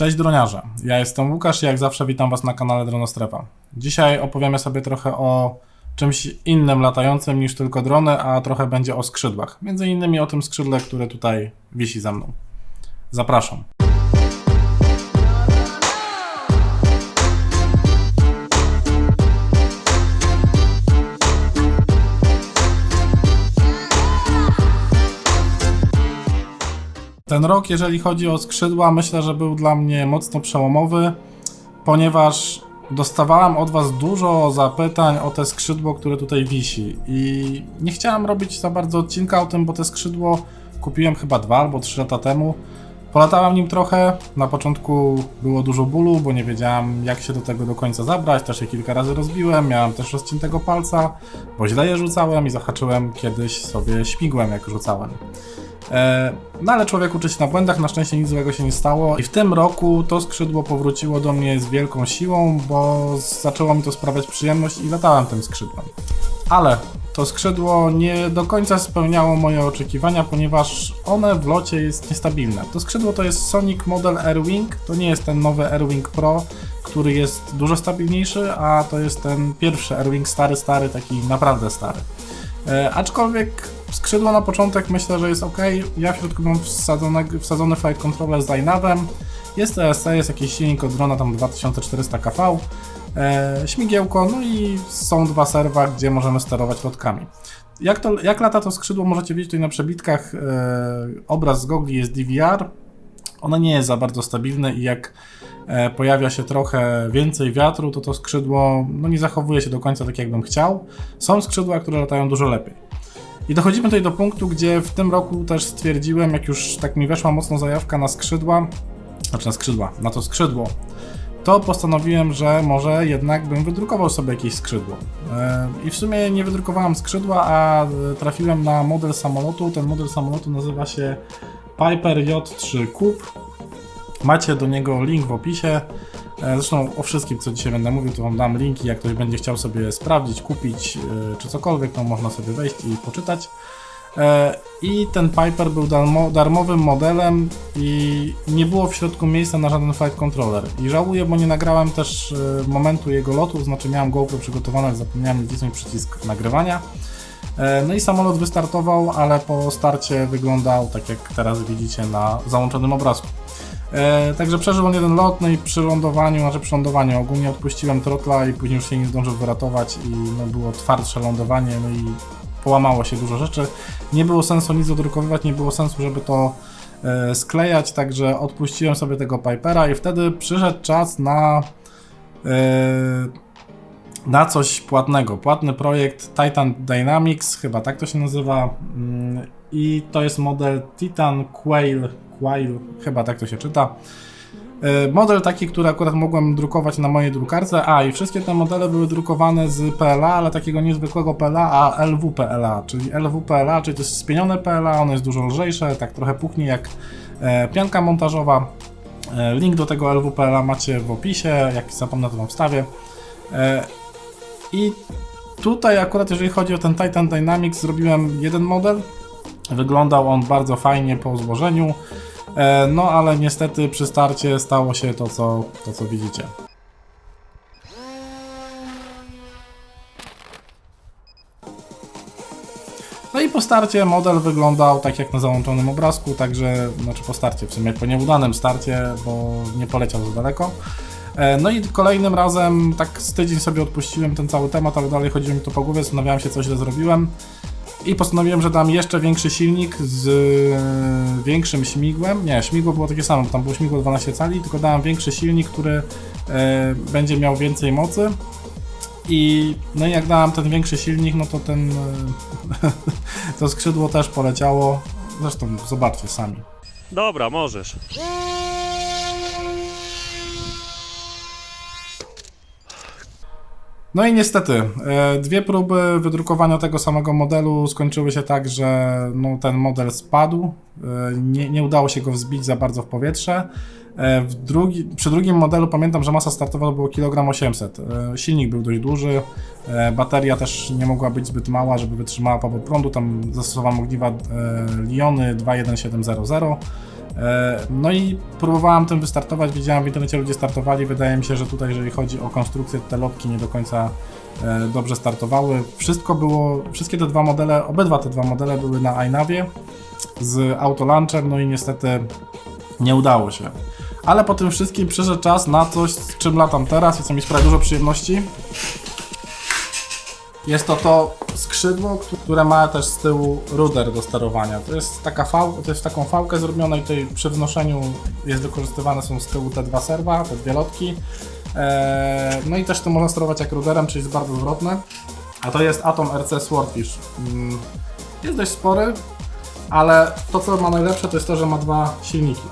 Cześć droniarze, ja jestem Łukasz i jak zawsze witam Was na kanale Dronostrefa. Dzisiaj opowiemy sobie trochę o czymś innym latającym niż tylko drony, a trochę będzie o skrzydłach. Między innymi o tym skrzydle, które tutaj wisi za mną. Zapraszam. Ten rok, jeżeli chodzi o skrzydła, myślę, że był dla mnie mocno przełomowy, ponieważ dostawałem od Was dużo zapytań o te skrzydło, które tutaj wisi. I nie chciałem robić za bardzo odcinka o tym, bo te skrzydło kupiłem chyba dwa albo trzy lata temu. Polatałem nim trochę. Na początku było dużo bólu, bo nie wiedziałem, jak się do tego do końca zabrać. Też je kilka razy rozbiłem. Miałem też rozciętego palca, bo źle je rzucałem i zahaczyłem kiedyś sobie śmigłem, jak rzucałem. E, No ale człowiek uczy się na błędach, na szczęście nic złego się nie stało i w tym roku to skrzydło powróciło do mnie z wielką siłą, bo zaczęło mi to sprawiać przyjemność i latałem tym skrzydłem. Ale to skrzydło nie do końca spełniało moje oczekiwania, ponieważ one w locie jest niestabilne. To skrzydło to jest Sonic Model Airwing, to nie jest ten nowy Airwing Pro, który jest dużo stabilniejszy, a to jest ten pierwszy Airwing stary, stary, taki naprawdę stary. E, aczkolwiek skrzydło na początek myślę, że jest ok. Ja w środku mam wsadzone, wsadzony flight controller z Dynavem. Jest ESC, jest jakiś silnik od drona tam 2400 kV. E, śmigiełko, no i są dwa serwa, gdzie możemy sterować lotkami. Jak, to, jak lata to skrzydło możecie widzieć tutaj na przebitkach. E, obraz z gogli jest DVR. Ono nie jest za bardzo stabilne i jak e, pojawia się trochę więcej wiatru, to to skrzydło no, nie zachowuje się do końca tak, jakbym chciał. Są skrzydła, które latają dużo lepiej. I dochodzimy tutaj do punktu, gdzie w tym roku też stwierdziłem, jak już tak mi weszła mocno zajawka na skrzydła, znaczy na skrzydła, na to skrzydło, to postanowiłem, że może jednak bym wydrukował sobie jakieś skrzydło. E, I w sumie nie wydrukowałem skrzydła, a trafiłem na model samolotu. Ten model samolotu nazywa się Piper J3 Coupe. Macie do niego link w opisie. E, Zresztą o wszystkim, co dzisiaj będę mówił, to Wam dam linki. Jak ktoś będzie chciał sobie sprawdzić, kupić e, czy cokolwiek, to można sobie wejść i poczytać. E, I ten Piper był darmo, darmowym modelem i nie było w środku miejsca na żaden flight controller. I żałuję, bo nie nagrałem też momentu jego lotu, znaczy miałem GoPro przygotowane, zapomniałem wcisnąć przycisk nagrywania. No i samolot wystartował, ale po starcie wyglądał tak jak teraz widzicie na załączonym obrazku. E, także przeżył on jeden lot, no i przy lądowaniu, znaczy przy lądowaniu ogólnie odpuściłem trotla i później już się nie zdążył wyratować i no, było twardsze lądowanie, no i połamało się dużo rzeczy. Nie było sensu nic dodrukowywać, nie było sensu, żeby to e, sklejać, także odpuściłem sobie tego Pipera i wtedy przyszedł czas na e, na coś płatnego. Płatny projekt Titan Dynamics, chyba tak to się nazywa. mm, I to jest model Titan Quail, Quail, chyba tak to się czyta. E, Model taki, który akurat mogłem drukować na mojej drukarce. A i wszystkie te modele były drukowane z PLA, ale takiego niezwykłego PLA, a LW PLA, czyli LW PLA, czyli to jest spienione PLA, ono jest dużo lżejsze, tak trochę puchnie jak e, pianka montażowa. E, Link do tego LW PLA macie w opisie, jak zapomnę to wam wstawię. I tutaj akurat jeżeli chodzi o ten Titan Dynamics zrobiłem jeden model. Wyglądał on bardzo fajnie po złożeniu. E, No ale niestety przy starcie stało się to co, to, co widzicie. No i po starcie model wyglądał tak jak na załączonym obrazku, także, znaczy po starcie, w sumie po nieudanym starcie, bo nie poleciał za daleko. E, No i kolejnym razem, tak z tydzień sobie odpuściłem ten cały temat, ale dalej chodziło mi to po głowie, zastanawiałem się co źle zrobiłem. I postanowiłem, że dam jeszcze większy silnik z e, większym śmigłem. Nie, śmigło było takie samo, bo tam było śmigło 12 cali, tylko dałem większy silnik, który e, będzie miał więcej mocy. I no i jak dałem ten większy silnik, no to ten e, to skrzydło też poleciało. Zresztą zobaczcie sami. Dobra, możesz. No i niestety, e, dwie próby wydrukowania tego samego modelu skończyły się tak, że no, ten model spadł. e, Nie, nie udało się go wzbić za bardzo w powietrze. E, W drugi, przy drugim modelu pamiętam, że masa startowa było 1,8 kg. Silnik był dość duży, bateria też nie mogła być zbyt mała, żeby wytrzymała pobór prądu. Tam zastosowano ogniwa Liony 21700. E, No i próbowałem tym wystartować, widziałem w internecie ludzie startowali, wydaje mi się, że tutaj jeżeli chodzi o konstrukcję, te lotki nie do końca e, dobrze startowały. Wszystko było, wszystkie te dwa modele, obydwa te dwa modele były na iNavie z autolauncher, no i niestety nie udało się. Ale po tym wszystkim przyszedł czas na coś, z czym latam teraz i co mi sprawia dużo przyjemności. Jest to to skrzydło, które ma też z tyłu ruder do sterowania. To jest taka fał, to jest taką fałkę zrobione i tutaj przy wznoszeniu jest wykorzystywane są z tyłu te dwa serwa, te dwie lotki. Eee, no i też to można sterować jak ruderem, czyli jest bardzo zwrotne. A to jest Atom RC Swordfish. Mm, Jest dość spory, ale to co ma najlepsze to jest to, że ma dwa silniki.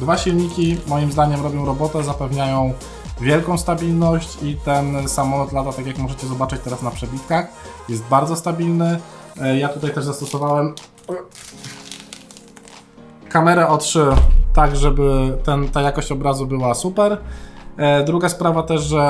Dwa silniki moim zdaniem robią robotę, zapewniają wielką stabilność i ten samolot lata tak jak możecie zobaczyć teraz na przebitkach. Jest bardzo stabilny. E, Ja tutaj też zastosowałem kamerę O3 tak, żeby ten, ta jakość obrazu była super. E, Druga sprawa też, że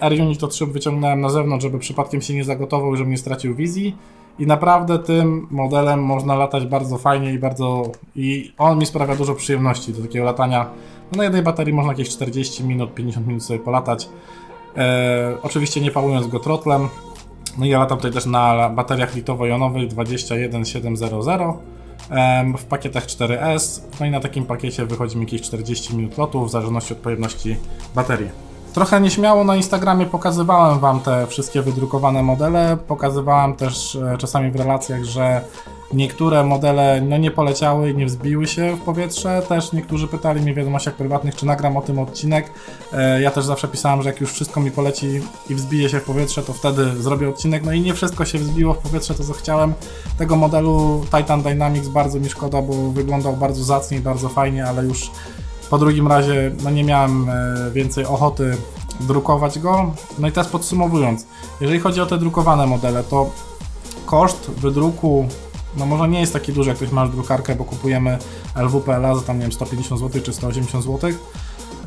R-Unit O3 wyciągnąłem na zewnątrz, żeby przypadkiem się nie zagotował i żebym nie stracił wizji. I naprawdę tym modelem można latać bardzo fajnie i bardzo. I on mi sprawia dużo przyjemności do takiego latania. No na jednej baterii można jakieś 40 minut, 50 minut sobie polatać. E, oczywiście nie pałując go trotlem. No i ja latam tutaj też na bateriach litowo-jonowych 21700 em, w pakietach 4S. No i na takim pakiecie wychodzi mi jakieś 40 minut lotu w zależności od pojemności baterii. Trochę nieśmiało na Instagramie pokazywałem Wam te wszystkie wydrukowane modele. Pokazywałem też e, czasami w relacjach, że niektóre modele no, nie poleciały i nie wzbiły się w powietrze. Też niektórzy pytali mnie w wiadomościach prywatnych, czy nagram o tym odcinek. E, Ja też zawsze pisałem, że jak już wszystko mi poleci i wzbije się w powietrze, to wtedy zrobię odcinek. No i nie wszystko się wzbiło w powietrze, to co chciałem. Tego modelu Titan Dynamics bardzo mi szkoda, bo wyglądał bardzo zacnie i bardzo fajnie, ale już po drugim razie no nie miałem e, więcej ochoty drukować go. No i teraz podsumowując, jeżeli chodzi o te drukowane modele, to koszt wydruku no może nie jest taki duży, jak ktoś ma drukarkę, bo kupujemy LWPLA za tam nie wiem 150 zł czy 180 zł,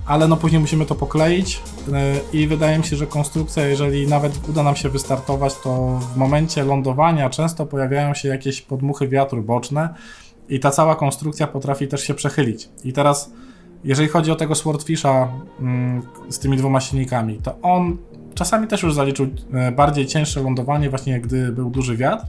ale no później musimy to pokleić yy, i wydaje mi się, że konstrukcja, jeżeli nawet uda nam się wystartować, to w momencie lądowania często pojawiają się jakieś podmuchy wiatru boczne i ta cała konstrukcja potrafi też się przechylić. I teraz jeżeli chodzi o tego Swordfisha mm, z tymi dwoma silnikami, to on czasami też już zaliczył e, bardziej cięższe lądowanie, właśnie gdy był duży wiatr.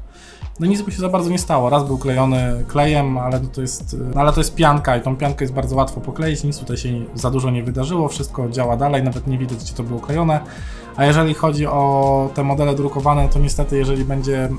No nic by się za bardzo nie stało. Raz był klejony klejem, ale no to jest, no ale to jest pianka i tą piankę jest bardzo łatwo pokleić, nic tutaj się za dużo nie wydarzyło, wszystko działa dalej, nawet nie widać gdzie to było klejone. A jeżeli chodzi o te modele drukowane, to niestety jeżeli będzie mm,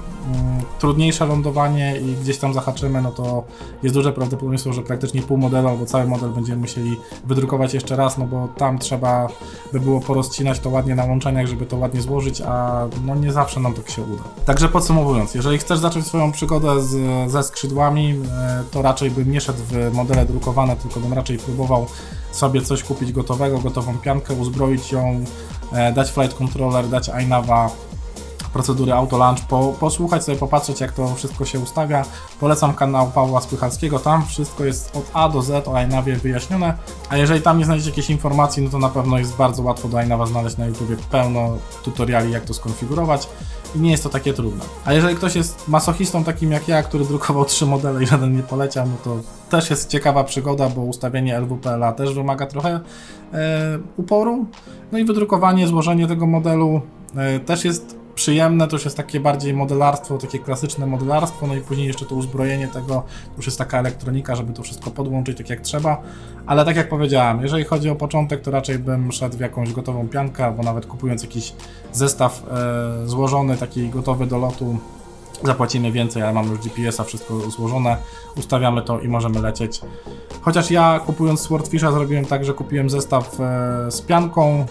trudniejsze lądowanie i gdzieś tam zahaczymy, no to jest duże prawdopodobieństwo, że praktycznie pół modelu albo cały model będziemy musieli wydrukować jeszcze raz, no bo tam trzeba by było porozcinać to ładnie na łączeniach, żeby to ładnie złożyć, a no nie zawsze nam tak się uda. Także podsumowując, jeżeli chcesz zacząć swoją przygodę z, ze skrzydłami, e, to raczej bym nie szedł w modele drukowane, tylko bym raczej próbował sobie coś kupić gotowego, gotową piankę, uzbroić ją, e, dać flight controller, dać iNava, procedury auto launch, po, posłuchać sobie, popatrzeć jak to wszystko się ustawia. Polecam kanał Pawła Spychalskiego, tam wszystko jest od A do Z o iNavie wyjaśnione, a jeżeli tam nie znajdziecie jakiejś informacji, no to na pewno jest bardzo łatwo do iNava znaleźć na YouTubie pełno tutoriali jak to skonfigurować i nie jest to takie trudne. A jeżeli ktoś jest masochistą takim jak ja, który drukował trzy modele i żaden nie poleciał, no to też jest ciekawa przygoda, bo ustawienie LWPLA też wymaga trochę e, uporu. No i wydrukowanie, złożenie tego modelu e, też jest przyjemne, to już jest takie bardziej modelarstwo, takie klasyczne modelarstwo, no i później jeszcze to uzbrojenie tego, już jest taka elektronika, żeby to wszystko podłączyć tak jak trzeba, ale tak jak powiedziałem, jeżeli chodzi o początek, to raczej bym szedł w jakąś gotową piankę, albo nawet kupując jakiś zestaw e, złożony, taki gotowy do lotu, zapłacimy więcej, ale mamy już GPS-a, wszystko złożone, ustawiamy to i możemy lecieć. Chociaż ja kupując Swordfisha zrobiłem tak, że kupiłem zestaw e, z pianką,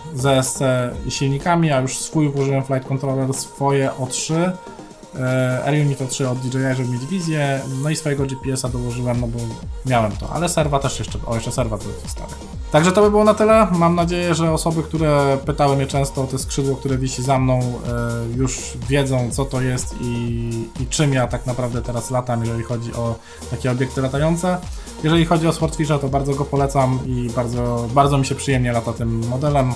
i silnikami, a już swój włożyłem flight controller swoje O3, e, R-Unit O3 od DJI, żeby mieć wizję, no i swojego GPS-a dołożyłem, no bo miałem to, ale serwa też jeszcze, o jeszcze serwa to jest stary. Także to by było na tyle. Mam nadzieję, że osoby, które pytały mnie często o te skrzydło, które wisi za mną, e, już wiedzą, co to jest i, i czym ja tak naprawdę teraz latam, jeżeli chodzi o takie obiekty latające. Jeżeli chodzi o Swordfisha, to bardzo go polecam i bardzo, bardzo mi się przyjemnie lata tym modelem.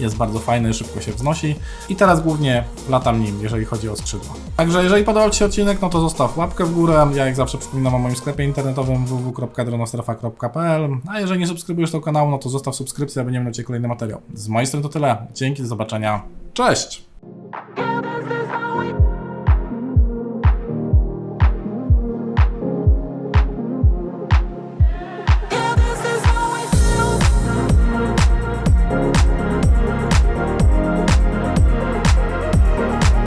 Jest bardzo fajny, szybko się wznosi i teraz głównie latam nim, jeżeli chodzi o skrzydła. Także jeżeli podobał Ci się odcinek, no to zostaw łapkę w górę. Ja jak zawsze przypominam o moim sklepie internetowym www.dronostrefa.pl A jeżeli nie subskrybujesz tego kanału, no to zostaw subskrypcję, aby nie minął Cię kolejny materiał. Z mojej strony to tyle. Dzięki, do zobaczenia. Cześć!